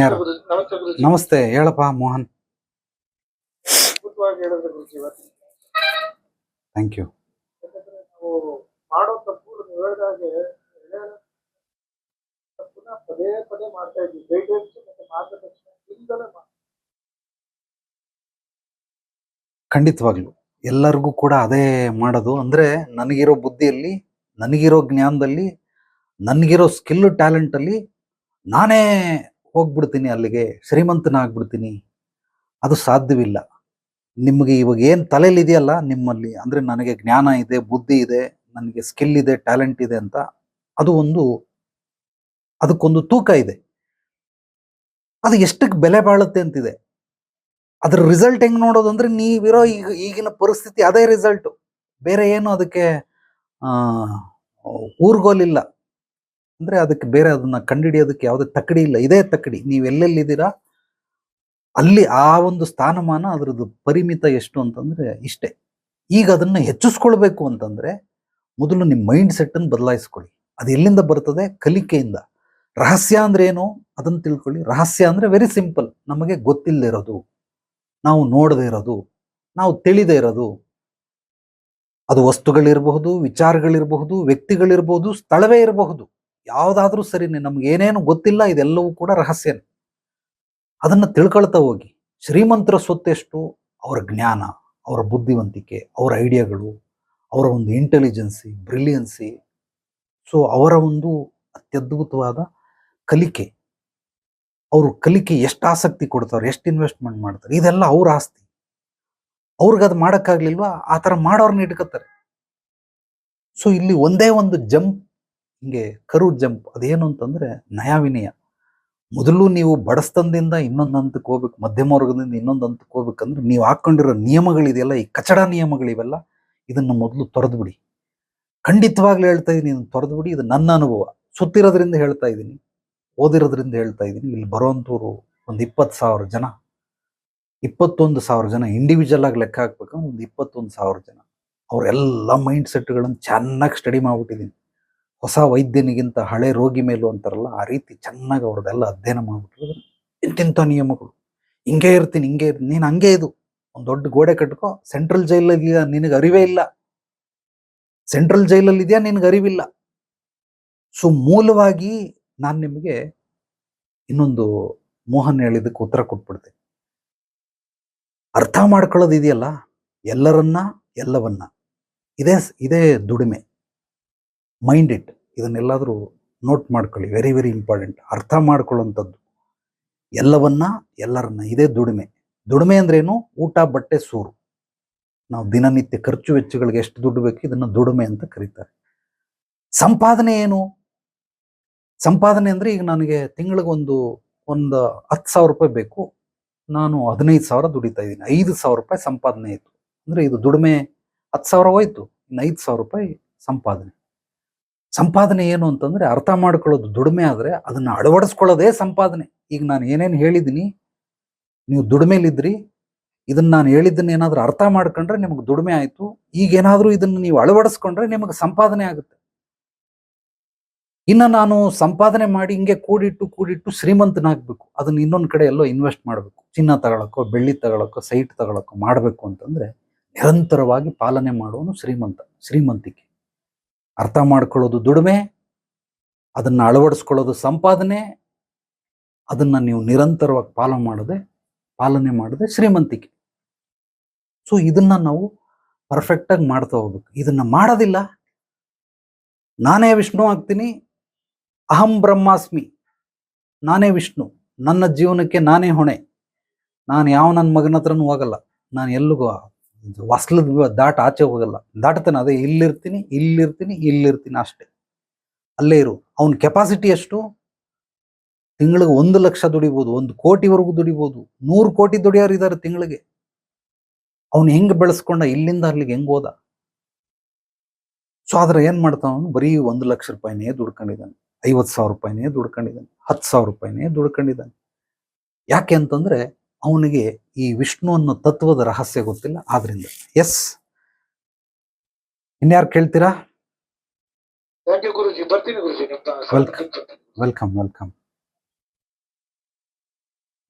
ಇನ್ಯಾರು ನಮಸ್ತೆ, ಹೇಳಪ್ಪ, ಮೋಹನ್. ಥ್ಯಾಂಕ್ ಯು ಮಾಡೋ ಪದೇ ಪದೇ ಮಾಡ್ತಾ ಖಂಡಿತವಾಗ್ಲು. ಎಲ್ಲರಿಗೂ ಕೂಡ ಅದೇ ಮಾಡೋದು. ಅಂದ್ರೆ ನನಗಿರೋ ಬುದ್ಧಿಯಲ್ಲಿ, ನನಗಿರೋ ಜ್ಞಾನದಲ್ಲಿ, ನನಗಿರೋ ಸ್ಕಿಲ್ ಟ್ಯಾಲೆಂಟಲ್ಲಿ ನಾನೇ ಹೋಗ್ಬಿಡ್ತೀನಿ ಅಲ್ಲಿಗೆ, ಶ್ರೀಮಂತನಾಗ್ಬಿಡ್ತೀನಿ. ಅದು ಸಾಧ್ಯವಿಲ್ಲ. ನಿಮಗೆ ಇವಾಗ ಏನು ತಲೆಯಲ್ಲಿ ಇದೆಯಲ್ಲ ನಿಮ್ಮಲ್ಲಿ, ಅಂದರೆ ನನಗೆ ಜ್ಞಾನ ಇದೆ, ಬುದ್ಧಿ ಇದೆ, ನನಗೆ ಸ್ಕಿಲ್ ಇದೆ ಟ್ಯಾಲೆಂಟ್ ಇದೆ ಅಂತ, ಅದು ಒಂದು, ಅದಕ್ಕೊಂದು ತೂಕ ಇದೆ. ಅದು ಎಷ್ಟಕ್ಕೆ ಬೆಲೆ ಬಾಳುತ್ತೆ ಅಂತಿದೆ. ಅದ್ರ ರಿಸಲ್ಟ್ ಹೆಂಗೆ ನೋಡೋದು ಅಂದರೆ ನೀವಿರೋ ಈಗ, ಈಗಿನ ಪರಿಸ್ಥಿತಿ ಅದೇ ರಿಸಲ್ಟು ಬೇರೆ ಏನು ಅದಕ್ಕೆ ಊರ್ಗೋಲಿಲ್ಲ. ಅಂದ್ರೆ ಅದಕ್ಕೆ ಬೇರೆ ಅದನ್ನ ಕಂಡುಹಿಡಿಯೋದಕ್ಕೆ ಯಾವುದೇ ತಕ್ಕಡಿ ಇಲ್ಲ. ಇದೇ ತಕ್ಕಡಿ. ನೀವು ಎಲ್ಲೆಲ್ಲಿದ್ದೀರಾ? ಅಲ್ಲಿ ಆ ಒಂದು ಸ್ಥಾನಮಾನ ಅದರದ್ದು ಪರಿಮಿತ ಎಷ್ಟು ಅಂತಂದ್ರೆ ಇಷ್ಟೇ. ಈಗ ಅದನ್ನ ಹೆಚ್ಚಿಸ್ಕೊಳ್ಬೇಕು ಅಂತಂದ್ರೆ ಮೊದಲು ನಿಮ್ಮ ಮೈಂಡ್ ಸೆಟ್ ಅನ್ನು ಬದಲಾಯಿಸ್ಕೊಳ್ಳಿ. ಅದು ಎಲ್ಲಿಂದ ಬರ್ತದೆ? ಕಲಿಕೆಯಿಂದ. ರಹಸ್ಯ ಅಂದ್ರೆ ಏನು? ಅದನ್ನ ತಿಳ್ಕೊಳ್ಳಿ. ರಹಸ್ಯ ಅಂದ್ರೆ ವೆರಿ ಸಿಂಪಲ್ ನಮಗೆ ಗೊತ್ತಿಲ್ಲದೆ ಇರೋದು. ನಾವು ನೋಡದೇ ಇರೋದು. ನಾವು ತಿಳಿದೇ ಇರೋದು. ಅದು ವಸ್ತುಗಳಿರಬಹುದು, ವಿಚಾರಗಳಿರಬಹುದು, ವ್ಯಕ್ತಿಗಳಿರಬಹುದು, ಸ್ಥಳವೇ ಇರಬಹುದು. ಯಾವುದಾದ್ರೂ ಸರಿನೇ ನಮ್ಗೆ ಏನೇನು ಗೊತ್ತಿಲ್ಲ, ಇದೆಲ್ಲವೂ ಕೂಡ ರಹಸ್ಯನೇ. ಅದನ್ನು ತಿಳ್ಕೊಳ್ತಾ ಹೋಗಿ. ಶ್ರೀಮಂತರ ಸೊತ್ತೆಷ್ಟು ಅವರ ಜ್ಞಾನ, ಅವರ ಬುದ್ಧಿವಂತಿಕೆ, ಅವರ ಐಡಿಯಾಗಳು, ಅವರ ಒಂದು ಇಂಟೆಲಿಜೆನ್ಸಿ ಬ್ರಿಲಿಯನ್ಸಿ ಸೊ ಅವರ ಒಂದು ಅತ್ಯದ್ಭುತವಾದ ಕಲಿಕೆ. ಅವರು ಕಲಿಕೆ ಎಷ್ಟು ಆಸಕ್ತಿ ಕೊಡ್ತಾರೆ, ಎಷ್ಟು ಇನ್ವೆಸ್ಟ್ಮೆಂಟ್ ಮಾಡ್ತಾರೆ, ಇದೆಲ್ಲ ಅವ್ರ ಆಸ್ತಿ. ಅವ್ರಿಗೆ ಅದು ಮಾಡೋಕ್ಕಾಗ್ಲಿಲ್ವಾ? ಆ ಥರ ಮಾಡೋರ್ನ ಇಟ್ಕೋತಾರೆ ಸೊ ಇಲ್ಲಿ ಒಂದೇ ಒಂದು ಜಂಪ್ ಹಿಂಗೆ ಕರು ಜಂಪ್ ಅದೇನು ಅಂತಂದ್ರೆ ನಯಾವಿನಯ ಮೊದಲು ನೀವು ಬಡಸ್ತನದಿಂದ ಇನ್ನೊಂದು ಹಂತಕ್ಕೆ ಹೋಗ್ಬೇಕು, ಮಧ್ಯಮ ವರ್ಗದಿಂದ ಇನ್ನೊಂದು ಹಂತಕ್ಕೆ ಹೋಗ್ಬೇಕಂದ್ರೆ ನೀವು ಹಾಕೊಂಡಿರೋ ನಿಯಮಗಳಿದೆಯಲ್ಲ, ಈ ಕಚಡ ನಿಯಮಗಳಿವೆಲ್ಲ ಇದನ್ನ ಮೊದಲು ತೊರೆದು ಬಿಡಿ. ಖಂಡಿತವಾಗ್ಲೂ ಹೇಳ್ತಾ ಇದೀನಿ, ಇದನ್ನ ತೊರೆದು ಬಿಡಿ, ಇದು ನನ್ನ ಅನುಭವ. ಸುತ್ತಿರೋದ್ರಿಂದ ಹೇಳ್ತಾ ಇದ್ದೀನಿ ಓದಿರೋದ್ರಿಂದ ಹೇಳ್ತಾ ಇದ್ದೀನಿ ಇಲ್ಲಿ ಬರುವಂಥವ್ರು ಒಂದು ಇಪ್ಪತ್ತು ಸಾವಿರ ಜನ, ಇಪ್ಪತ್ತೊಂದು ಸಾವಿರ ಜನ ಇಂಡಿವಿಜುವಲ್ ಆಗಿ ಲೆಕ್ಕ ಹಾಕ್ಬೇಕಂದ್ರೆ ಒಂದು ಇಪ್ಪತ್ತೊಂದು ಸಾವಿರ ಜನ. ಅವರೆಲ್ಲ ಮೈಂಡ್ ಸೆಟ್ಗಳನ್ನು ಚೆನ್ನಾಗಿ ಸ್ಟಡಿ ಮಾಡ್ಬಿಟ್ಟಿದ್ದೀನಿ ಹೊಸ ವೈದ್ಯನಿಗಿಂತ ಹಳೆ ರೋಗಿ ಮೇಲೂ ಅಂತಾರಲ್ಲ, ಆ ರೀತಿ ಚೆನ್ನಾಗಿ ಅವ್ರದ್ದೆಲ್ಲ ಅಧ್ಯಯನ ಮಾಡ್ಬಿಟ್ಟಿದ್ರು ಇಂತಿಂಥ ನಿಯಮಗಳು. ಹಿಂಗೆ ಇರ್ತೀನಿ ಹಿಂಗೆ ಇರ್ತೀನಿ, ನೀನು ಹಂಗೆ ಇದು ಒಂದು ದೊಡ್ಡ ಗೋಡೆ ಕಟ್ಕೊ, ಸೆಂಟ್ರಲ್ ಜೈಲಲ್ಲಿ ಇದೆಯಾ ನಿನಗೆ ಅರಿವೇ ಇಲ್ಲ. ಸೆಂಟ್ರಲ್ ಜೈಲಲ್ಲಿ ಇದೆಯಾ ನಿನಗೆ ಅರಿವಿಲ್ಲ. ಸೊ, ಮೂಲವಾಗಿ ನಾನು ನಿಮಗೆ ಇನ್ನೊಂದು ಮೋಹನ್ ಹೇಳಿದಕ್ಕೆ ಉತ್ತರ ಕೊಟ್ಬಿಡ್ತೆ ಅರ್ಥ ಮಾಡ್ಕೊಳ್ಳೋದು ಇದೆಯಲ್ಲ ಎಲ್ಲರನ್ನ, ಎಲ್ಲವನ್ನ. ಇದೇ ಇದೇ ದುಡಿಮೆ. ಮೈಂಡ್ ಇಟ್ ಇದನ್ನೆಲ್ಲಾದರೂ ನೋಟ್ ಮಾಡ್ಕೊಳ್ಳಿ. ವೆರಿ ವೆರಿ ಇಂಪಾರ್ಟೆಂಟ್ ಅರ್ಥ ಮಾಡ್ಕೊಳ್ಳೋಂಥದ್ದು ಎಲ್ಲವನ್ನ ಎಲ್ಲರನ್ನ ಇದೇ ದುಡಿಮೆ. ದುಡಿಮೆ ಅಂದ್ರೇನು? ಊಟ, ಬಟ್ಟೆ, ಸೂರು. ನಾವು ದಿನನಿತ್ಯ ಖರ್ಚು ವೆಚ್ಚಗಳಿಗೆ ಎಷ್ಟು ದುಡ್ಡು ಬೇಕು ಇದನ್ನು ದುಡಿಮೆ ಅಂತ ಕರೀತಾರೆ. ಸಂಪಾದನೆ ಏನು? ಸಂಪಾದನೆ ಅಂದರೆ ಈಗ ನನಗೆ ತಿಂಗಳಿಗೊಂದು ಒಂದು ಹತ್ತು ಸಾವಿರ ರೂಪಾಯಿ ಬೇಕು. ನಾನು ಹದಿನೈದು ಸಾವಿರ ದುಡಿತಾ ಇದ್ದೀನಿ. ಐದು ಸಾವಿರ ರೂಪಾಯಿ ಸಂಪಾದನೆ ಆಯಿತು. ಅಂದರೆ ಇದು ದುಡಿಮೆ ಹತ್ತು ಸಾವಿರ ಹೋಯ್ತು ಇನ್ನು ಐದು ಸಾವಿರ ರೂಪಾಯಿ ಸಂಪಾದನೆ. ಸಂಪಾದನೆ ಏನು ಅಂತಂದ್ರೆ ಅರ್ಥ ಮಾಡ್ಕೊಳ್ಳೋದು ದುಡಿಮೆ ಆದ್ರೆ ಅದನ್ನ ಅಳವಡಿಸ್ಕೊಳ್ಳೋದೇ ಸಂಪಾದನೆ. ಈಗ ನಾನು ಏನೇನು ಹೇಳಿದ್ದೀನಿ, ನೀವು ದುಡಿಮೆಲಿದ್ರಿ ಇದನ್ನ ನಾನು ಹೇಳಿದ್ದನ್ನ ಏನಾದರೂ ಅರ್ಥ ಮಾಡ್ಕೊಂಡ್ರೆ ನಿಮಗೆ ದುಡಿಮೆ ಆಯ್ತು. ಈಗ ಏನಾದ್ರೂ ಇದನ್ನ ನೀವು ಅಳವಡಿಸ್ಕೊಂಡ್ರೆ ನಿಮಗೆ ಸಂಪಾದನೆ ಆಗುತ್ತೆ. ಇನ್ನ ನಾನು ಸಂಪಾದನೆ ಮಾಡಿ ಹಿಂಗೆ ಕೂಡಿಟ್ಟು ಕೂಡಿಟ್ಟು ಶ್ರೀಮಂತನಾಗಬೇಕು. ಅದನ್ನ ಇನ್ನೊಂದ್ ಕಡೆ ಎಲ್ಲೋ ಇನ್ವೆಸ್ಟ್ ಮಾಡಬೇಕು. ಚಿನ್ನ ತಗೊಳಕ್ಕೋ, ಬೆಳ್ಳಿ ತಗೊಳಕ್ಕೋ, ಸೈಟ್ ತಗೊಳಕ್ಕೋ ಮಾಡಬೇಕು ಅಂತಂದ್ರೆ ನಿರಂತರವಾಗಿ ಪಾಲನೆ ಮಾಡುವನು ಶ್ರೀಮಂತ, ಶ್ರೀಮಂತಿಕೆ. ಅರ್ಥ ಮಾಡ್ಕೊಳ್ಳೋದು ದುಡಿಮೆ, ಅದನ್ನು ಅಳವಡಿಸ್ಕೊಳ್ಳೋದು ಸಂಪಾದನೆ, ಅದನ್ನು ನೀವು ನಿರಂತರವಾಗಿ ಪಾಲನೆ ಮಾಡದೆ ಪಾಲನೆ ಮಾಡದೆ ಶ್ರೀಮಂತಿಕೆ. ಸೊ ಇದನ್ನು ನಾವು ಪರ್ಫೆಕ್ಟಾಗಿ ಮಾಡ್ತಾ ಹೋಗ್ಬೇಕು. ಇದನ್ನ ಮಾಡೋದಿಲ್ಲ. ನಾನೇ ವಿಷ್ಣು ಆಗ್ತೀನಿ. ಅಹಂ ಬ್ರಹ್ಮಾಸ್ಮಿ. ನಾನೇ ವಿಷ್ಣು. ನನ್ನ ಜೀವನಕ್ಕೆ ನಾನೇ ಹೊಣೆ. ನಾನು ಯಾವ ನನ್ನ ಮಗನ ಹತ್ರನೂ ಹೋಗಲ್ಲ. ನಾನು ಎಲ್ಲಿಗೂ ವಸ್ಲದ ದಾಟ ಆಚೆ ಹೋಗಲ್ಲ. ದಾಟತನ ಅದೇ ಇಲ್ಲಿರ್ತೀನಿ ಇಲ್ಲಿರ್ತೀನಿ ಇಲ್ಲಿರ್ತೀನಿ ಅಷ್ಟೇ. ಅಲ್ಲೇ ಇರು. ಅವನ ಕೆಪಾಸಿಟಿ ಎಷ್ಟು? ತಿಂಗಳಿಗೆ ಒಂದು ಲಕ್ಷ ದುಡಿಬೋದು, ಒಂದು ಕೋಟಿವರೆಗೂ ದುಡಿಬೋದು. ನೂರು ಕೋಟಿ ದುಡಿಯೋರು ಇದ್ದಾರೆ ತಿಂಗಳಿಗೆ. ಅವನು ಹೆಂಗ್ ಬೆಳೆಸ್ಕೊಂಡ ಇಲ್ಲಿಂದ ಅಲ್ಲಿಗೆ ಹೆಂಗ್ ಹೋದ? ಸೊ ಆದ್ರೆ ಏನ್ ಮಾಡ್ತಾವ ಬರೀ ಒಂದು ಲಕ್ಷ ರೂಪಾಯಿನೇ ದುಡ್ಕೊಂಡಿದ್ದಾನೆ. ಐವತ್ತು ಸಾವಿರ ರೂಪಾಯಿನೇ ದುಡ್ಕೊಂಡಿದ್ದಾನೆ. ಹತ್ತು ಸಾವಿರ ರೂಪಾಯಿನೇ ದುಡ್ಕೊಂಡಿದ್ದಾನೆ. ಯಾಕೆ ಅಂತಂದ್ರೆ ಅವನಿಗೆ ಈ ವಿಷ್ಣು ಅನ್ನೋ ತತ್ವದ ರಹಸ್ಯ ಗೊತ್ತಿಲ್ಲ. ಆದ್ರಿಂದ ಎಸ್. ಇನ್ಯಾರು ಕೇಳ್ತೀರಾ. ವೆಲ್ಕಮ್ ವೆಲ್ಕಮ್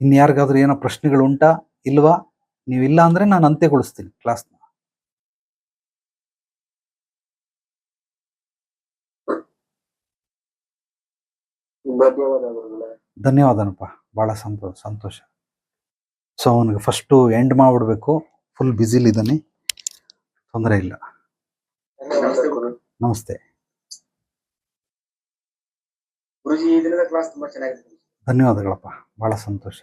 ಇನ್ಯಾರಿಗಾದ್ರೂ ಏನೋ ಪ್ರಶ್ನೆಗಳು ಉಂಟಾ? ಇಲ್ವಾ? ಇಲ್ಲ ಅಂದ್ರೆ ನಾನು ಅಂತ್ಯಗೊಳಿಸ್ತೀನಿ ಕ್ಲಾಸ್ನ ಧನ್ಯವಾದನಪ್ಪ. ಬಹಳ ಸಂತೋಷ ಸಂತೋಷ. ಸೊ ಅವನಿಗೆ ಫಸ್ಟು ಎಂಡ್ ಮಾಡಿಬಿಡ್ಬೇಕು. ಫುಲ್ ಬ್ಯುಸಿಲಿದ್ದಾನೆ ತೊಂದರೆ ಇಲ್ಲ. ನಮಸ್ತೆ ನಮಸ್ತೆ. ಗುರುಜಿ ಈ ಕ್ಲಾಸ್ ತುಂಬಾ ಚೆನ್ನಾಗಿದೆ ಧನ್ಯವಾದಗಳಪ್ಪ. ಬಹಳ ಸಂತೋಷ.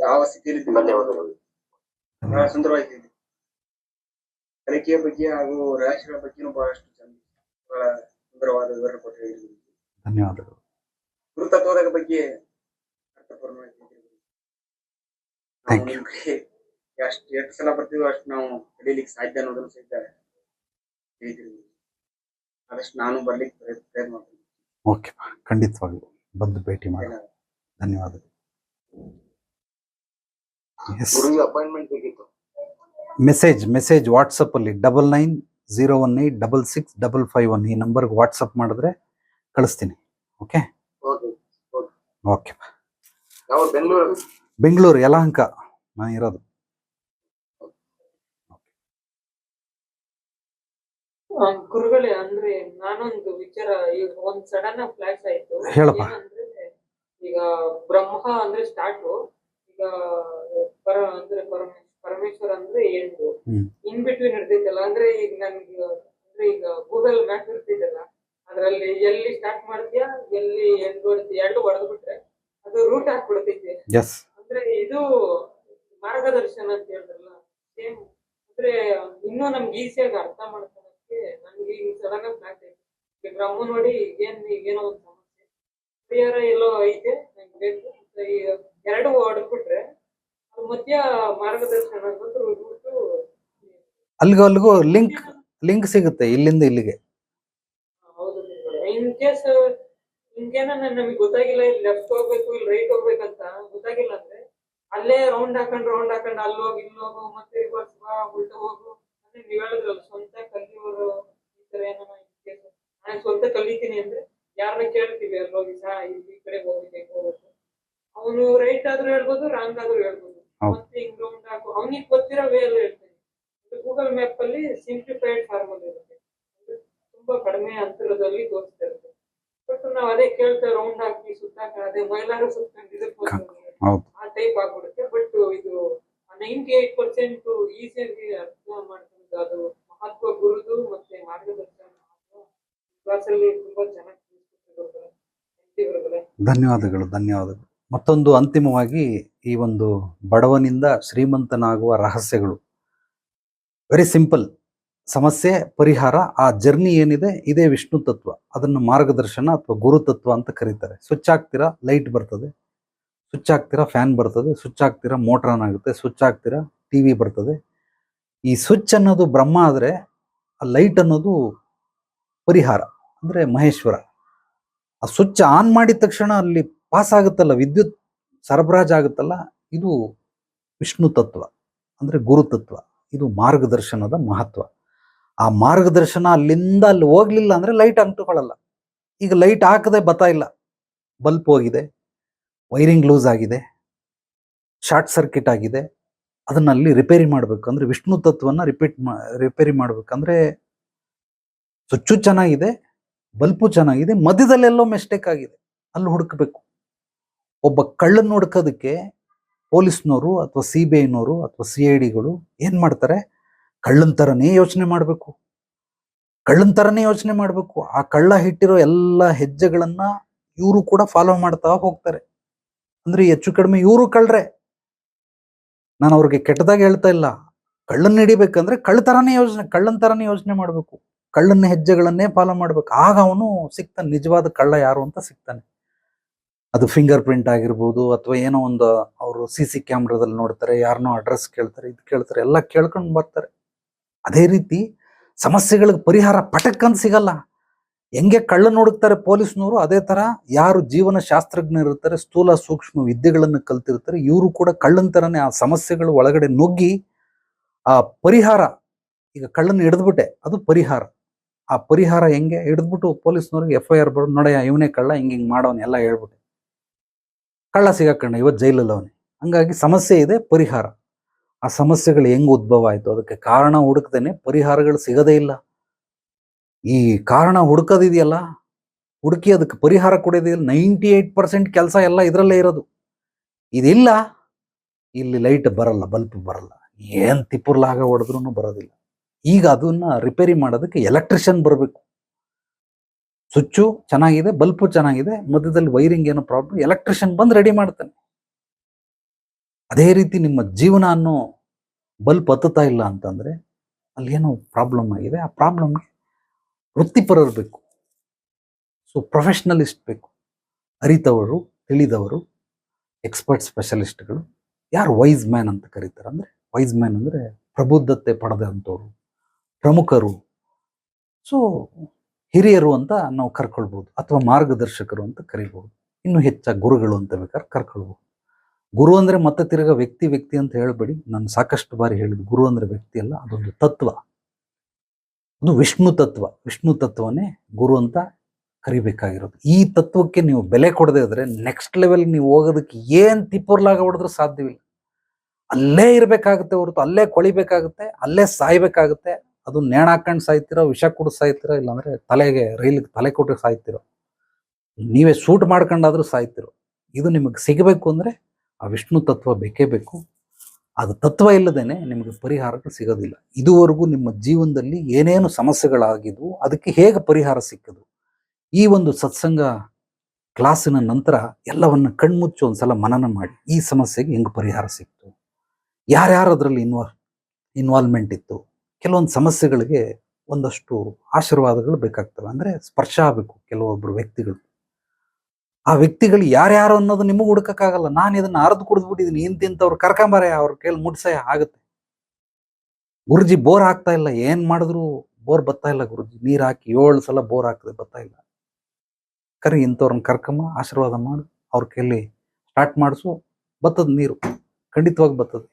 ಯಾವ ಸ್ಥಿತಿಯಲ್ಲಿ ಕಲಿಕೆಯ ಬಗ್ಗೆ ಹಾಗೂ ರಹಸ್ಯಗಳ ಬಗ್ಗೆನೂ ಬಹಳಷ್ಟು ಚಂದ ಬಹಳ ಸುಂದರವಾದ ವಿವರ ಧನ್ಯವಾದಗಳು. ಗುರುತತ್ವದ ಬಗ್ಗೆ ಅರ್ಥಪೂರ್ಣವಾಗಿ ಹೇಳಿದ್ದೀರಿ. ಯು. ಎಷ್ಟು ಎಷ್ಟು ಸಲ ಬರ್ತೀವೋ ಅಷ್ಟು ನಾವು ಕಲೀಲಿಕ್ಕೆ ಸಾಧ್ಯ ಅನ್ನೋದನ್ನು ಸಹಿತ ಹೇಳಿದ್ದೀರಿ ಆದಷ್ಟು ನಾನು ಬರ್ಲಿಕ್ಕೆ ಪ್ರಯತ್ನ ಮಾಡ್ತೀನಿ. ಓಕೆ ಖಂಡಿತವಾಗಿ ಬಂದು ಭೇಟಿ ಮಾಡಿ. ಧನ್ಯವಾದಗಳು. ಅಪಾಯಿಂಟ್ಮೆಂಟ್ ಬೇಕಿತ್ತು. ಮೆಸೇಜ್ ಮೆಸೇಜ್ ವಾಟ್ಸಪ್ಪಲ್ಲಿ double nine zero one eight double six double five one ಈ ನಂಬರ್ಗೆ ವಾಟ್ಸಪ್ ಮಾಡಿದ್ರೆ ಕಳಿಸ್ತೀನಿ. ಓಕೆ ಓಕೆ ಓಕೆ ನಾವು ಬೆಂಗಳೂರು ಬೆಂಗಳೂರು ಯಲಹಂಕ ನಾನು ಇರೋದು. ಗುರುಗಳೇ ಅಂದ್ರೆ ನಾನೊಂದು ವಿಚಾರ ಈಗ ಒಂದ್ ಸಡನ್ ಫ್ಲಾಶ್ ಆಯ್ತು. ಹೇಳಪ್ಪ. ಈಗ ಬ್ರಹ್ಮ ಅಂದ್ರೆ ಸ್ಟಾರ್ಟ್ ಈಗ ಪರ ಅಂದ್ರೆ ಪರಮೇಶ್ ಪರಮೇಶ್ವರ ಅಂದ್ರೆ ಎಂಟು. ಇನ್ ಬಿಟ್ವೀನ್ ಇರ್ತೈತಲ್ಲ ಅಂದ್ರೆ ಈಗ ನನ್ಗೆ ಅಂದ್ರೆ ಈಗ ಗೂಗಲ್ ಮ್ಯಾಪ್ ಇರ್ತೈತಲ್ಲ ಅದ್ರಲ್ಲಿ ಎಲ್ಲಿ ಸ್ಟಾರ್ಟ್ ಮಾಡ್ತೀಯಾ ಎಲ್ಲಿ ಎಂಡ್ ಹೊಡ್ತೀಯ ಎರಡು ಹೊಡೆದ್ಬಿಟ್ರೆ ಅದು ರೂಟ್ ಹಾಕ್ಬಿಡ್ತೈತಿ ಅಂದ್ರೆ ಇದು ಮಾರ್ಗದರ್ಶನ ಅಂತ ಹೇಳಿದ್ರಲ್ಲ ಸೇಮ್ ಅಂದ್ರೆ ಇನ್ನೂ ನಮ್ಗೆ ಈಸಿಯಾಗಿ ಅರ್ಥ ಮಾಡ್ಕೊಳಕ್ಕೆ ನನ್ಗೆ ಈಗ ಸಡನ್ ಆಗಿ ಫ್ಲಾಟ್ ಆಯ್ತು ಈಗ ಬ್ರಹ್ಮ ನೋಡಿ ಏನ್ ಏನೋ ಒಂದು ಸಮಸ್ಯೆ. ಕ್ಲಿಯರ್ ಎಲ್ಲೋ ಐತೆ ನಂಗೆ ಬೇಕು. ಈಗ ಎರಡು ಹೊಡೆದ್ಬಿಟ್ರೆ ಅದು ಮಧ್ಯ ಮಾರ್ಗದರ್ಶನ ಅಂತ ಅಲ್ಲಿಗೂ ಅಲ್ಲಿಗೂ ಲಿಂಕ್ ಲಿಂಕ್ ಸಿಗುತ್ತೆ ಇಲ್ಲಿಂದ ಇಲ್ಲಿಗೆ. ಹೌದು ಇನ್ ಕೇಸ್ ಹಿಂಗೇನ ನಮಗೆ ಗೊತ್ತಾಗಿಲ್ಲ ಇಲ್ಲಿ ಲೆಫ್ಟ್ ಹೋಗ್ಬೇಕು ಇಲ್ಲಿ ರೈಟ್ ಹೋಗ್ಬೇಕಂತ ಗೊತ್ತಾಗಿಲ್ಲ ಅಂದ್ರೆ ಅಲ್ಲೇ ರೌಂಡ್ ಹಾಕೊಂಡ್ ರೌಂಡ್ ಹಾಕೊಂಡ್ ಅಲ್ಲಿ ಹೋಗಿ ಇಲ್ಲಿ ಹೋಗು ಮತ್ತೆ ರಿವರ್ಸ್ ಬಾ ಉಲ್ಟ ಹೋಗು. ಅಂದ್ರೆ ನೀವ್ ಹೇಳಿದ್ರು ಸ್ವಂತ ಕಲಿಯೋರು ಈ ತರ ಏನೋ ನಾನು ಸ್ವಂತ ಕಲಿತೀನಿ ಅಂದ್ರೆ ಯಾರನ್ನ ಕೇಳ್ತೀವಿ ಅಲ್ಲಿ ಹೋಗಿ ಸಾ ಇಲ್ಲಿ ಈ ಕಡೆ ಹೋಗಿ. ಹೋಗುತ್ತೆ ಹೋಗ್ಬೇಕು ಅವನು ರೈಟ್ ಆದ್ರೂ ಹೇಳ್ಬೋದು ರಾಂಗ್ ಆದ್ರೂ ಹೇಳ್ಬೋದು. ಮತ್ತೆ ಹಿಂಗ್ ರೌಂಡ್ ಹಾಕು. ಅವನಿಗೆ ಗೊತ್ತಿರೋ ವೇ ಅಲ್ಲಿ ಹೇಳ್ತೀನಿ. ಗೂಗಲ್ ಮ್ಯಾಪ್ ಅಲ್ಲಿ ಸಿಂಪ್ಲಿಫೈಡ್ ಫಾರ್ಮಲ್ ಇರುತ್ತೆ. ತುಂಬಾ ಕಡಿಮೆ ಅಂತರದಲ್ಲಿ ತೋರಿಸ್ತಾ ಇರುತ್ತೆ. ಬಟ್ ನಾವ್ ಅದೇ ಕೇಳ್ತೇವೆ ರೌಂಡ್ ಹಾಕಿ ಸುತ್ತಾಕ ಅದೇ ಮೈಲಾರ ಸುತ್ತ ಇದಕ್ಕೆ ಟೈಪ್ ಆಗ್ಬಿಡುತ್ತೆ. ಬಟ್ ಇದು ನೈಂಟಿ ಏಟ್ ಪರ್ಸೆಂಟ್ ಈಸಿಯಾಗಿ ಅರ್ಥ ಮಾಡ್ಕೊಂಡು ಅದು ಮಹತ್ವ ಗುರುದು ಮತ್ತೆ ಮಾರ್ಗದರ್ಶನ ಕ್ಲಾಸಲ್ಲಿ ತುಂಬಾ ಚೆನ್ನಾಗಿ ಧನ್ಯವಾದಗಳು ಧನ್ಯವಾದಗಳು. ಮತ್ತೊಂದು ಅಂತಿಮವಾಗಿ ಈ ಒಂದು ಬಡವನಿಂದ ಶ್ರೀಮಂತನಾಗುವ ರಹಸ್ಯಗಳು. ವೆರಿ ಸಿಂಪಲ್ ಸಮಸ್ಯೆ, ಪರಿಹಾರ, ಆ ಜರ್ನಿ ಏನಿದೆ, ಇದೇ ವಿಷ್ಣು ತತ್ವ. ಅದನ್ನು ಮಾರ್ಗದರ್ಶನ ಅಥವಾ ಗುರುತತ್ವ ಅಂತ ಕರೀತಾರೆ. ಸ್ವಿಚ್ ಆಗ್ತೀರಾ? ಲೈಟ್ ಬರ್ತದೆ. ಸ್ವಿಚ್ ಹಾಕ್ತೀರಾ ಫ್ಯಾನ್ ಬರ್ತದೆ ಸ್ವಿಚ್ ಹಾಕ್ತೀರಾ ಮೋಟರ್ ಆನ್ ಆಗುತ್ತೆ ಸ್ವಿಚ್ ಹಾಕ್ತೀರಾ ಟಿ ವಿ ಬರ್ತದೆ. ಈ ಸ್ವಿಚ್ ಅನ್ನೋದು ಬ್ರಹ್ಮ ಆದರೆ ಆ ಲೈಟ್ ಅನ್ನೋದು ಪರಿಹಾರ, ಅಂದರೆ ಮಹೇಶ್ವರ. ಆ ಸ್ವಿಚ್ ಆನ್ ಮಾಡಿದ ತಕ್ಷಣ ಅಲ್ಲಿ ಪಾಸ್ ಆಗುತ್ತಲ್ಲ, ವಿದ್ಯುತ್ ಸರಬರಾಜು ಆಗುತ್ತಲ್ಲ, ಇದು ವಿಷ್ಣು ತತ್ವ, ಅಂದರೆ ಗುರುತತ್ವ ಇದು ಮಾರ್ಗದರ್ಶನದ ಮಹತ್ವ. ಆ ಮಾರ್ಗದರ್ಶನ ಅಲ್ಲಿಂದ ಅಲ್ಲಿ ಹೋಗ್ಲಿಲ್ಲ ಅಂದರೆ ಲೈಟ್ ಅಂಟುಕೊಳ್ಳಲ್ಲ. ಈಗ ಲೈಟ್ ಹಾಕದೆ ಬತ್ತಾ ಇಲ್ಲ, ಬಲ್ಪ್ ಹೋಗಿದೆ. ವೈರಿಂಗ್ ಲೂಸ್ ಆಗಿದೆ. ಶಾರ್ಟ್ ಸರ್ಕಿಟ್ ಆಗಿದೆ. ಅದನ್ನ ಅಲ್ಲಿ ರಿಪೇರಿ ಮಾಡಬೇಕು ಅಂದರೆ ವಿಷ್ಣು ತತ್ವನ ರಿಪೀಟ್ ರಿಪೇರಿ ಮಾಡ್ಬೇಕಂದ್ರೆ ಸ್ವಿಚ್ಚು ಚೆನ್ನಾಗಿದೆ, ಬಲ್ಪು ಚೆನ್ನಾಗಿದೆ, ಮಧ್ಯದಲ್ಲೆಲ್ಲೋ ಮಿಸ್ಟೇಕ್ ಆಗಿದೆ. ಅಲ್ಲಿ ಹುಡುಕಬೇಕು. ಒಬ್ಬ ಕಳ್ಳನ್ನು ಹುಡುಕೋದಕ್ಕೆ ಪೊಲೀಸ್ನವರು ಅಥವಾ ಸಿ ಬಿ ಐನವರು ಅಥವಾ ಸಿ ಐ ಡಿಗಳು ಏನು ಮಾಡ್ತಾರೆ? ಕಳ್ಳನ ಥರನೇ ಯೋಚನೆ ಮಾಡಬೇಕು. ಕಳ್ಳನ ಥರನೇ ಯೋಚನೆ ಮಾಡಬೇಕು. ಆ ಕಳ್ಳ ಇಟ್ಟಿರೋ ಎಲ್ಲ ಹೆಜ್ಜೆಗಳನ್ನು ಇವರು ಕೂಡ ಫಾಲೋ ಮಾಡ್ತಾ ಹೋಗ್ತಾರೆ. ಅಂದ್ರೆ ಹೆಚ್ಚು ಕಡಿಮೆ ಇವರು ಕಳ್ರೆ. ನಾನು ಅವ್ರಿಗೆ ಕೆಟ್ಟದಾಗಿ ಹೇಳ್ತಾ ಇಲ್ಲ. ಕಳ್ಳನ್ನ ಹಿಡಿಬೇಕಂದ್ರೆ ಕಳ್ಳ ತರಾನೇ ಯೋಚನೆ ಕಳ್ಳನ್ ಥರನೇ ಯೋಚನೆ ಮಾಡಬೇಕು. ಕಳ್ಳನ ಹೆಜ್ಜೆಗಳನ್ನೇ ಫಾಲೋ ಮಾಡ್ಬೇಕು. ಆಗ ಅವನು ಸಿಗ್ತಾನೆ ನಿಜವಾದ ಕಳ್ಳ ಯಾರು ಅಂತ ಸಿಗ್ತಾನೆ ಅದು ಫಿಂಗರ್ ಪ್ರಿಂಟ್ ಆಗಿರ್ಬೋದು ಅಥವಾ ಏನೋ ಒಂದು ಅವರು ಸಿ ಸಿ ಕ್ಯಾಮ್ರಾದಲ್ಲಿ ನೋಡ್ತಾರೆ ಯಾರನ್ನೋ ಅಡ್ರೆಸ್ ಕೇಳ್ತಾರೆ, ಇದು ಕೇಳ್ತಾರೆ, ಎಲ್ಲ ಕೇಳ್ಕೊಂಡು ಬರ್ತಾರೆ. ಅದೇ ರೀತಿ ಸಮಸ್ಯೆಗಳಿಗೆ ಪರಿಹಾರ ಪಟಕ್ ಸಿಗಲ್ಲ. ಹೆಂಗೆ ಕಳ್ಳ ನೋಡುತ್ತಾರೆ ಪೊಲೀಸ್ನವರು? ಅದೇ ತರ ಯಾರು ಜೀವನ ಶಾಸ್ತ್ರಜ್ಞರಿರ್ತಾರೆ ಸ್ಥೂಲ ಸೂಕ್ಷ್ಮ ವಿದ್ಯೆಗಳನ್ನು ಕಲ್ತಿರ್ತಾರೆ, ಇವರು ಕೂಡ ಕಳ್ಳನ ತರನೇ ಆ ಸಮಸ್ಯೆಗಳು ಒಳಗಡೆ ನುಗ್ಗಿ ಆ ಪರಿಹಾರ, ಈಗ ಕಳ್ಳನ ಹಿಡಿದ್ಬಿಟ್ಟೆ, ಅದು ಪರಿಹಾರ. ಆ ಪರಿಹಾರ ಹೆಂಗೆ? ಹಿಡಿದ್ಬಿಟ್ಟು ಪೊಲೀಸ್ನವ್ರಿಗೆ ಎಫ್ ಐ ಆರ್ ಬರೋದು, ನೋಡಯ್ಯ, ಇವನೇ ಕಳ್ಳ, ಹಿಂಗೆ ಹಿಂಗೆ ಮಾಡೋನ್ ಎಲ್ಲ ಹೇಳ್ಬಿಟ್ಟೆ. ಕಳ್ಳ ಸಿಗಾಕಣ್ಣ ಇವತ್ತು ಜೈಲಲ್ಲಿ ಅವನೇ. ಹಂಗಾಗಿ ಸಮಸ್ಯೆ ಇದೆ, ಪರಿಹಾರ. ಆ ಸಮಸ್ಯೆಗಳು ಹೆಂಗ್ ಉದ್ಭವ ಆಯ್ತು? ಅದಕ್ಕೆ ಕಾರಣ ಹುಡುಕ್ದೇನೆ ಪರಿಹಾರಗಳು ಸಿಗದೇ ಇಲ್ಲ. ಈ ಕಾರಣ ಹುಡುಕೋದಿದೆಯಲ್ಲ? ಹುಡುಕಿ ಅದಕ್ಕೆ ಪರಿಹಾರ ಕೊಡೋದಿಲ್ಲ. ನೈಂಟಿ ಏಯ್ಟ್ ಪರ್ಸೆಂಟ್ ಕೆಲಸ ಎಲ್ಲ ಇದರಲ್ಲೇ ಇರೋದು. ಇದಿಲ್ಲ. ಇಲ್ಲಿ ಲೈಟ್ ಬರಲ್ಲ, ಬಲ್ಪ್ ಬರಲ್ಲ. ಏನು ತಿಪ್ಪುರ್ಲಾಗ ಹೊಡೆದ್ರೂ ಬರೋದಿಲ್ಲ. ಈಗ ಅದನ್ನ ರಿಪೇರಿ ಮಾಡೋದಕ್ಕೆ ಎಲೆಕ್ಟ್ರಿಷಿಯನ್ ಬರಬೇಕು. ಸ್ವಿಚ್ಚು ಚೆನ್ನಾಗಿದೆ ಬಲ್ಬು ಚೆನ್ನಾಗಿದೆ, ಮಧ್ಯದಲ್ಲಿ ವೈರಿಂಗ್ ಏನೋ ಪ್ರಾಬ್ಲಮ್ ಎಲೆಕ್ಟ್ರಿಷಿಯನ್ ಬಂದು ರೆಡಿ ಮಾಡ್ತಾನೆ. ಅದೇ ರೀತಿ ನಿಮ್ಮ ಜೀವನ ಅನ್ನೋ ಬಲ್ಪ್ ಹತ್ತುತ್ತಾ ಇಲ್ಲ ಅಂತಂದ್ರೆ ಅಲ್ಲಿ ಏನೋ ಪ್ರಾಬ್ಲಮ್ ಆಗಿದೆ. ಆ ಪ್ರಾಬ್ಲಮ್ಗೆ ವೃತ್ತಿಪರರು ಬೇಕು. ಸೊ ಪ್ರೊಫೆಷ್ನಲಿಸ್ಟ್ ಬೇಕು. ಅರಿತವರು, ತಿಳಿದವರು ಎಕ್ಸ್ಪರ್ಟ್ ಸ್ಪೆಷಲಿಸ್ಟ್ಗಳು ಯಾರು ವೈಸ್ ಮ್ಯಾನ್ ಅಂತ ಕರೀತಾರೆ ಅಂದರೆ ವೈಸ್ ಮ್ಯಾನ್ ಅಂದರೆ ಪ್ರಬುದ್ಧತೆ ಪಡೆದಂಥವ್ರು, ಪ್ರಮುಖರು. ಸೊ ಹಿರಿಯರು ಅಂತ ನಾವು ಕರ್ಕೊಳ್ಬೋದು, ಅಥವಾ ಮಾರ್ಗದರ್ಶಕರು ಅಂತ ಕರಿಬೋದು. ಇನ್ನು ಹೆಚ್ಚಾಗಿ ಗುರುಗಳು ಅಂತ ಬೇಕಾದ್ರೆ ಕರ್ಕೊಳ್ಬೋದು. ಗುರು ಅಂದರೆ ಮತ್ತೆ ತಿರ್ಗ ವ್ಯಕ್ತಿ ವ್ಯಕ್ತಿ ಅಂತ ಹೇಳಬೇಡಿ. ನಾನು ಸಾಕಷ್ಟು ಬಾರಿ ಹೇಳಿದ್ದು ಗುರು ಅಂದರೆ ವ್ಯಕ್ತಿ ಅಲ್ಲ, ಅದೊಂದು ತತ್ವ. ಅದು ವಿಷ್ಣು ತತ್ವ. ವಿಷ್ಣು ತತ್ವನೇ ಗುರು ಅಂತ ಕರಿಬೇಕಾಗಿರೋದು. ಈ ತತ್ವಕ್ಕೆ ನೀವು ಬೆಲೆ ಕೊಡದೇ ಇದ್ರೆ ನೆಕ್ಸ್ಟ್ ಲೆವೆಲ್ ನೀವು ಹೋಗೋದಕ್ಕೆ ಏನ್ ತಿಪ್ಪರ್ಲಾಗ ಹೊಡೆದ್ರೂ ಸಾಧ್ಯವಿಲ್ಲ. ಅಲ್ಲೇ ಇರಬೇಕಾಗುತ್ತೆ ಹೊರತು, ಅಲ್ಲೇ ಕೊಳಿಬೇಕಾಗುತ್ತೆ, ಅಲ್ಲೇ ಸಾಯ್ಬೇಕಾಗುತ್ತೆ. ಅದು ನೇಣ ಹಾಕೊಂಡು ಸಾಯ್ತಿರೋ, ವಿಷ ಕುಡಿದು ಸಾಯ್ತಿರೋ, ಇಲ್ಲಾಂದ್ರೆ ತಲೆಗೆ, ರೈಲಿಗೆ ತಲೆ ಕೊಟ್ಟು ಸಾಯ್ತಿರೋ, ನೀವೇ ಸೂಟ್ ಮಾಡ್ಕೊಂಡಾದ್ರೂ ಸಾಯ್ತಿರೋ, ಇದು ನಿಮಗೆ ಸಿಗಬೇಕು ಅಂದ್ರೆ ಆ ವಿಷ್ಣು ತತ್ವ ಬೇಕೇ ಬೇಕು. ಅದು ತತ್ವ ಇಲ್ಲದೇನೆ ನಿಮಗೆ ಪರಿಹಾರಗಳು ಸಿಗೋದಿಲ್ಲ. ಇದುವರೆಗೂ ನಿಮ್ಮ ಜೀವನದಲ್ಲಿ ಏನೇನು ಸಮಸ್ಯೆಗಳಾಗಿದ್ವು, ಅದಕ್ಕೆ ಹೇಗೆ ಪರಿಹಾರ ಸಿಕ್ಕದು ಈ ಒಂದು ಸತ್ಸಂಗ ಕ್ಲಾಸಿನ ನಂತರ ಎಲ್ಲವನ್ನು ಕಣ್ಮುಚ್ಚು ಒಂದು ಸಲ ಮನನ ಮಾಡಿ, ಈ ಸಮಸ್ಯೆಗೆ ಹೆಂಗ್ ಪರಿಹಾರ ಸಿಕ್ತು? ಯಾರ್ಯಾರು ಅದರಲ್ಲಿ ಇನ್ವಾಲ್ ಇನ್ವಾಲ್ವ್ಮೆಂಟ್ ಇತ್ತು? ಕೆಲವೊಂದು ಸಮಸ್ಯೆಗಳಿಗೆ ಒಂದಷ್ಟು ಆಶೀರ್ವಾದಗಳು ಬೇಕಾಗ್ತವೆ. ಅಂದರೆ ಸ್ಪರ್ಶ ಆಗಬೇಕು ಕೆಲವೊಬ್ಬರು ವ್ಯಕ್ತಿಗಳು. ಆ ವ್ಯಕ್ತಿಗಳು ಯಾರ್ಯಾರು ಅನ್ನೋದು ನಿಮಗೆ ಹುಡುಕಕ್ಕಾಗಲ್ಲ. ನಾನು ಇದನ್ನ ಅರ್ದು ಕುಡಿದ್ಬಿಟ್ಟಿದ್ದೀನಿ ಇಂತಿಂತವ್ರು ಕರ್ಕೊಂಬಾರೆ ಅವ್ರ ಕೈಲಿ ಮುಟ್ಸಯ ಆಗುತ್ತೆ. ಗುರುಜಿ ಬೋರ್ ಆಗ್ತಾ ಇಲ್ಲ. ಏನ್ ಮಾಡಿದ್ರು ಬೋರ್ ಬತ್ತಾ ಇಲ್ಲ ಗುರುಜಿ. ನೀರ್ ಹಾಕಿ ಏಳು ಸಲ ಬೋರ್ ಹಾಕಿದೆ ಬತ್ತಾ ಇಲ್ಲ. ಕರಿ ಇಂಥವ್ರನ್ನ ಕರ್ಕಮ್ಮ, ಆಶೀರ್ವಾದ ಮಾಡು. ಅವ್ರ ಕೈಲಿ ಸ್ಟಾರ್ಟ್ ಮಾಡಿಸು. ಬತ್ತದ ನೀರು. ಖಂಡಿತವಾಗಿ ಬರ್ತದೆ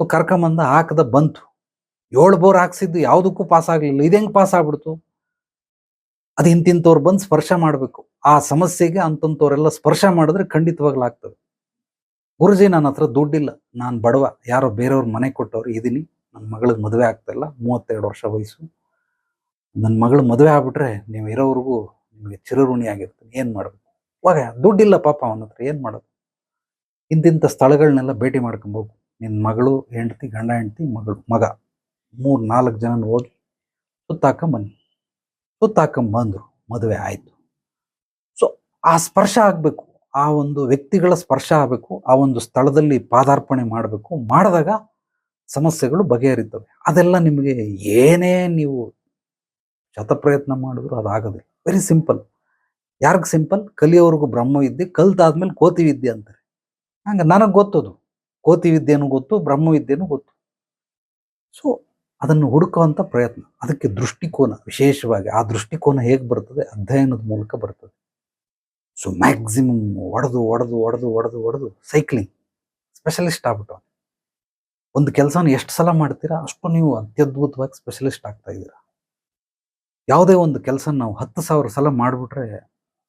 ಸೊ ಕರ್ಕೊಂಬಂದ ಹಾಕದ ಬಂತು. ಏಳು ಬೋರ್ ಹಾಕ್ಸಿದ್ದು ಯಾವುದಕ್ಕೂ ಪಾಸ್ ಆಗಲಿಲ್ಲ. ಇದು ಪಾಸ್ ಆಗ್ಬಿಡ್ತು? ಅದು ಇಂತಿಂಥವ್ರು ಬಂದು ಸ್ಪರ್ಶ ಮಾಡಬೇಕು. ಆ ಸಮಸ್ಯೆಗೆ ಅಂತಂಥವ್ರೆಲ್ಲ ಸ್ಪರ್ಶ ಮಾಡಿದ್ರೆ ಖಂಡಿತವಾಗ್ಲಾಗ್ತದೆ ಗುರುಜಿ ನನ್ನ ಹತ್ರ ದುಡ್ಡಿಲ್ಲ. ನಾನು ಬಡವ. ಯಾರೋ ಬೇರೆಯವ್ರ ಮನೆ ಕೊಟ್ಟವ್ರು ಇದ್ದೀನಿ ನನ್ನ ಮಗಳಿಗೆ ಮದುವೆ ಆಗ್ತಾಯಿಲ್ಲ ಮೂವತ್ತೆರಡು ವರ್ಷ ವಯಸ್ಸು. ನನ್ನ ಮಗಳು ಮದುವೆ ಆಗ್ಬಿಟ್ರೆ ನೀವು ಇರೋವರೆಗೂ ನಿಮಗೆ ಚಿರಋಣಿ ಆಗಿರ್ತೀನಿ. ಏನು ಮಾಡಬೇಕು? ಇವಾಗ ದುಡ್ಡಿಲ್ಲ ಪಾಪ ಅವನ ಹತ್ರ. ಏನು ಮಾಡೋದು? ಇಂತಿಂಥ ಸ್ಥಳಗಳನ್ನೆಲ್ಲ ಭೇಟಿ ಮಾಡ್ಕೊಬೇಕು ನಿನ್ನ ಮಗಳು, ಹೆಂಡತಿ, ಗಂಡ, ಹೆಂಡತಿ, ಮಗಳು, ಮಗ. ಮೂರು ನಾಲ್ಕು ಜನನ ಹೋಗಿ ಸುತ್ತಾಕೊಂಬನ್ನಿ. ಸುತ್ತಾಕೊಂಬಂದ್ರು, ಮದುವೆ ಆಯಿತು. ಸೊ ಆ ಸ್ಪರ್ಶ ಆಗಬೇಕು, ಆ ಒಂದು ವ್ಯಕ್ತಿಗಳ ಸ್ಪರ್ಶ ಆಗಬೇಕು, ಆ ಒಂದು ಸ್ಥಳದಲ್ಲಿ ಪಾದಾರ್ಪಣೆ ಮಾಡಬೇಕು, ಮಾಡಿದಾಗ ಸಮಸ್ಯೆಗಳು ಬಗೆಹರಿತವೆ. ಅದೆಲ್ಲ ನಿಮಗೆ ಏನೇ ನೀವು ಶತಪ್ರಯತ್ನ ಮಾಡಿದ್ರು ಅದಾಗೋದಿಲ್ಲ. ವೆರಿ ಸಿಂಪಲ್ ಯಾರಿಗೆ ಸಿಂಪಲ್ ಕಲಿಯೋರ್ಗು ಬ್ರಹ್ಮ ವಿದ್ಯೆ ಕಲ್ತಾದ್ಮೇಲೆ ಕೋತಿ ವಿದ್ಯೆ ಅಂತಾರೆ. ಹಂಗೆ ನನಗೆ ಗೊತ್ತದು. ಕೋತಿ ವಿದ್ಯೆನೂ ಗೊತ್ತು ಬ್ರಹ್ಮ ವಿದ್ಯೆನೂ ಗೊತ್ತು. ಸೊ ಅದನ್ನು ಹುಡುಕುವಂಥ ಪ್ರಯತ್ನ. ಅದಕ್ಕೆ ದೃಷ್ಟಿಕೋನ, ವಿಶೇಷವಾಗಿ ಆ ದೃಷ್ಟಿಕೋನ ಹೇಗೆ ಬರ್ತದೆ, ಅಧ್ಯಯನದ ಮೂಲಕ ಬರ್ತದೆ. ಸೊ ಮ್ಯಾಕ್ಸಿಮಮ್ ಒಡೆದು ಒಡೆದು ಒಡೆದು ಒಡೆದು ಒಡೆದು ಸೈಕ್ಲಿಂಗ್ ಸ್ಪೆಷಲಿಸ್ಟ್ ಆಗ್ಬಿಟ್ಟು ಒಂದು ಕೆಲಸನ ಎಷ್ಟು ಸಲ ಮಾಡ್ತೀರಾ, ಅಷ್ಟು ನೀವು ಅತ್ಯದ್ಭುತವಾಗಿ ಸ್ಪೆಷಲಿಸ್ಟ್ ಆಗ್ತಾ ಇದ್ದೀರಾ. ಯಾವುದೇ ಒಂದು ಕೆಲಸ ನಾವು ಹತ್ತು ಸಾವಿರ ಸಲ ಮಾಡಿಬಿಟ್ರೆ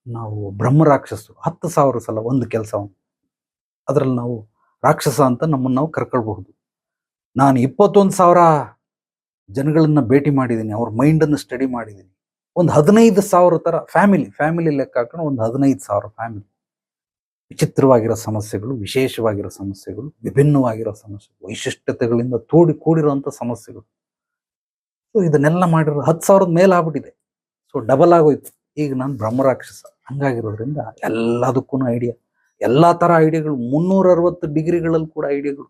ನಾವು ಬ್ರಹ್ಮ ರಾಕ್ಷಸರು. ಹತ್ತು ಸಾವಿರ ಸಲ ಒಂದು ಕೆಲಸವನ್ನು. ಅದರಲ್ಲಿ ನಾವು ರಾಕ್ಷಸ ಅಂತ ನಮ್ಮನ್ನು ನಾವು ಕರ್ಕೊಳ್ಬಹುದು. ನಾನು ಇಪ್ಪತ್ತೊಂದು ಸಾವಿರ ಜನಗಳನ್ನ ಭೇಟಿ ಮಾಡಿದ್ದೀನಿ, ಅವ್ರ ಮೈಂಡನ್ನು ಸ್ಟಡಿ ಮಾಡಿದ್ದೀನಿ. ಒಂದು ಹದಿನೈದು ಸಾವಿರ ಥರ ಫ್ಯಾಮಿಲಿ ಫ್ಯಾಮಿಲಿ ಲೆಕ್ಕ ಹಾಕೊಂಡು ಒಂದು ಹದಿನೈದು ಸಾವಿರ ಫ್ಯಾಮಿಲಿ. ವಿಚಿತ್ರವಾಗಿರೋ ಸಮಸ್ಯೆಗಳು, ವಿಶೇಷವಾಗಿರೋ ಸಮಸ್ಯೆಗಳು, ವಿಭಿನ್ನವಾಗಿರೋ ಸಮಸ್ಯೆಗಳು, ವೈಶಿಷ್ಟ್ಯತೆಗಳಿಂದ ತೋಡಿ ಕೂಡಿರುವಂಥ ಸಮಸ್ಯೆಗಳು. ಸೊ ಇದನ್ನೆಲ್ಲ ಮಾಡಿರೋ ಹತ್ತು ಸಾವಿರದ ಮೇಲೆ ಆಗ್ಬಿಟ್ಟಿದೆ. ಸೊ ಡಬಲ್ ಆಗೋಯ್ತು. ಈಗ ನಾನು ಬ್ರಹ್ಮರಾಕ್ಷಸ. ಹಂಗಾಗಿರೋದ್ರಿಂದ ಎಲ್ಲದಕ್ಕೂ ಐಡಿಯಾ ಎಲ್ಲ ತರ ಐಡಿಯಾಗಳು ಮುನ್ನೂರ ಅರವತ್ತು ಡಿಗ್ರಿಗಳಲ್ಲಿ ಕೂಡ ಐಡಿಯಾಗಳು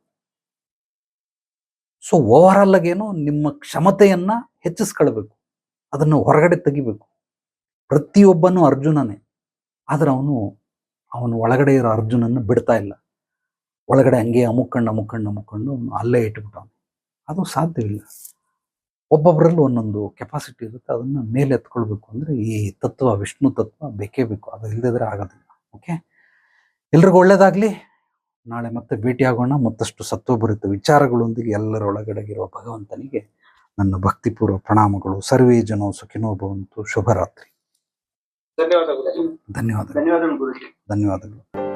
ಸೊ ಓವರ್ ಆಗೇನು ನಿಮ್ಮ ಕ್ಷಮತೆಯನ್ನು ಹೆಚ್ಚಿಸ್ಕೊಳ್ಬೇಕು. ಅದನ್ನು ಹೊರಗಡೆ ತೆಗಿಬೇಕು. ಪ್ರತಿಯೊಬ್ಬನೂ ಅರ್ಜುನನೇ. ಆದ್ರೆ ಅವನು ಅವನು ಒಳಗಡೆ ಇರೋ ಅರ್ಜುನನ್ನು ಬಿಡ್ತಾ ಇಲ್ಲ. ಒಳಗಡೆ ಹಂಗೆ ಅಮುಕ್ಕಂಡು ಅಮುಕ್ಕಂಡು ಅಮುಕ್ಕಂಡು ಅವ್ನು ಅಲ್ಲೇ ಇಟ್ಬಿಟ್ಟವನು. ಅದು ಸಾಧ್ಯವಿಲ್ಲ ಒಬ್ಬೊಬ್ಬರಲ್ಲೂ ಒಂದೊಂದು ಕೆಪಾಸಿಟಿ ಇರುತ್ತೆ. ಅದನ್ನು ಮೇಲೆ ಎತ್ಕೊಳ್ಬೇಕು ಅಂದ್ರೆ ಈ ತತ್ವ, ವಿಷ್ಣು ತತ್ವ ಬೇಕೇ ಬೇಕು. ಅದು ಇಲ್ಲದಿದ್ರೆ ಆಗೋದಿಲ್ಲ. ಓಕೆ ಎಲ್ರಿಗೂ ಒಳ್ಳೇದಾಗ್ಲಿ. ನಾಳೆ ಮತ್ತೆ ಭೇಟಿಯಾಗೋಣ ಮತ್ತಷ್ಟು ಸತ್ವಭರಿತ ವಿಚಾರಗಳೊಂದಿಗೆ ಎಲ್ಲರ ಇರುವ ಭಗವಂತನಿಗೆ ನನ್ನ ಭಕ್ತಿಪೂರ್ವ ಪ್ರಣಾಮಗಳು. ಸರ್ವೇ ಜನೋ ಸುಖಿನೋ ಭವಂತು. ಶುಭರಾತ್ರಿ. ಧನ್ಯವಾದಗಳು. ಧನ್ಯವಾದಗಳು. ಧನ್ಯವಾದಗಳು.